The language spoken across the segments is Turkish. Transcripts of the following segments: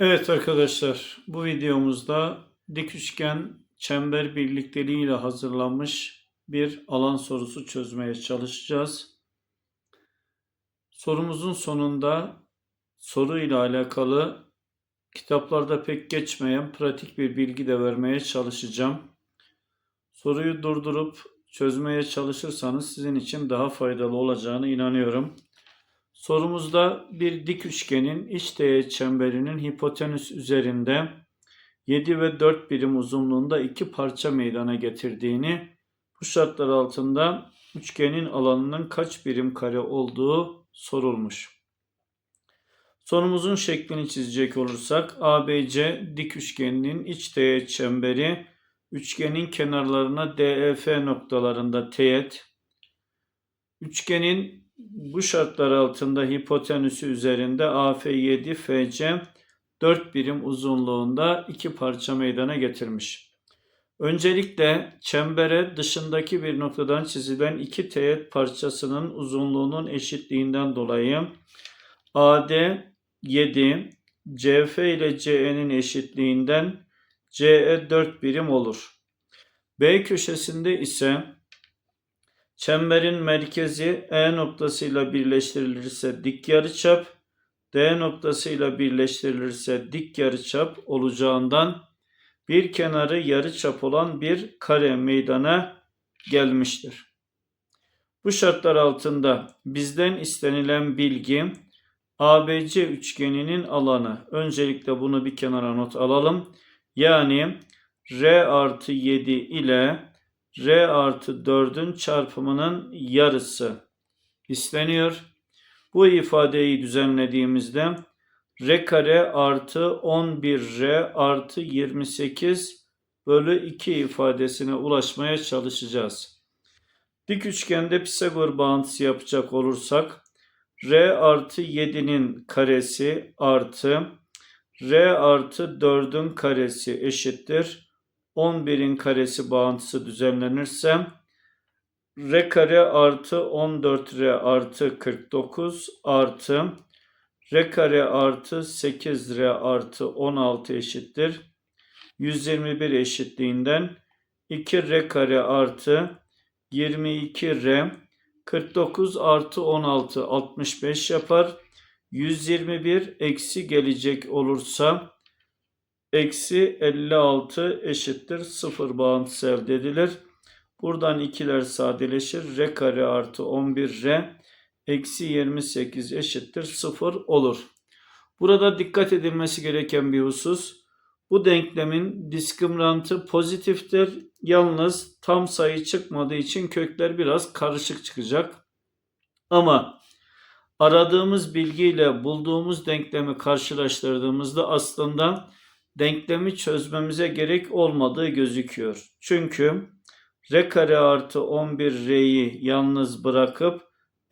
Evet arkadaşlar, bu videomuzda dik üçgen çember birlikteliği ile hazırlanmış bir alan sorusu çözmeye çalışacağız. Sorumuzun sonunda soru ile alakalı kitaplarda pek geçmeyen pratik bir bilgi de vermeye çalışacağım. Soruyu durdurup çözmeye çalışırsanız sizin için daha faydalı olacağını inanıyorum. Sorumuzda bir dik üçgenin iç teğet çemberinin hipotenüs üzerinde 7 ve 4 birim uzunluğunda iki parça meydana getirdiğini, bu şartlar altında üçgenin alanının kaç birim kare olduğu sorulmuş. Sorumuzun şeklini çizecek olursak ABC dik üçgeninin iç teğet çemberi üçgenin kenarlarına DEF noktalarında teğet, üçgenin bu şartlar altında hipotenüsü üzerinde AF7 FC 4 birim uzunluğunda iki parça meydana getirmiş. Öncelikle çembere dışındaki bir noktadan çizilen iki teğet parçasının uzunluğunun eşitliğinden dolayı AD 7 CF ile CE'nin eşitliğinden CE 4 birim olur. B köşesinde ise Çemberin merkezi E noktasıyla birleştirilirse dik yarıçap, D noktasıyla birleştirilirse dik yarıçap olacağından bir kenarı yarıçap olan bir kare meydana gelmiştir. Bu şartlar altında bizden istenilen bilgi ABC üçgeninin alanı. Öncelikle bunu bir kenara not alalım. Yani R artı 7 ile R artı 4'ün çarpımının yarısı isteniyor. Bu ifadeyi düzenlediğimizde R kare artı 11R artı 28 bölü 2 ifadesine ulaşmaya çalışacağız. Dik üçgende Pisagor bağıntısı yapacak olursak R artı 7'nin karesi artı R artı 4'ün karesi eşittir 11'in karesi bağıntısı düzenlenirse r kare artı 14r artı 49 artı r kare artı 8r artı 16 eşittir. 121 eşitliğinden 2r kare artı 22r 49 artı 16 65 yapar. 121 eksi gelecek olursa eksi 56 eşittir 0 bağıntısı elde edilir. Buradan ikiler sadeleşir. R kare artı 11R eksi 28 eşittir 0 olur. Burada dikkat edilmesi gereken bir husus. Bu denklemin diskriminantı pozitiftir. Yalnız tam sayı çıkmadığı için kökler biraz karışık çıkacak. Ama aradığımız bilgiyle bulduğumuz denklemi karşılaştırdığımızda aslında denklemi çözmemize gerek olmadığı gözüküyor. Çünkü r kare artı 11r'yi yalnız bırakıp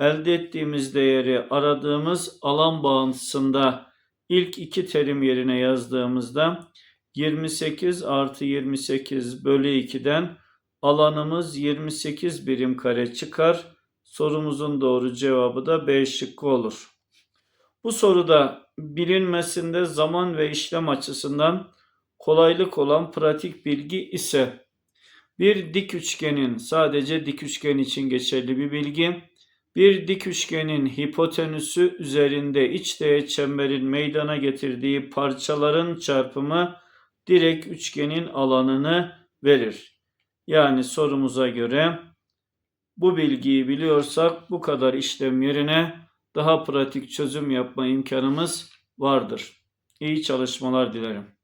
elde ettiğimiz değeri aradığımız alan bağıntısında ilk iki terim yerine yazdığımızda 28 artı 28 bölü 2'den alanımız 28 birim kare çıkar. Sorumuzun doğru cevabı da B şıkkı olur. Bu soruda bilinmesinde zaman ve işlem açısından kolaylık olan pratik bilgi ise bir dik üçgenin sadece dik üçgen için geçerli bir bilgi. Bir dik üçgenin hipotenüsü üzerinde iç teğet çemberin meydana getirdiği parçaların çarpımı direkt üçgenin alanını verir. Yani sorumuza göre bu bilgiyi biliyorsak bu kadar işlem yerine daha pratik çözüm yapma imkanımız vardır. İyi çalışmalar dilerim.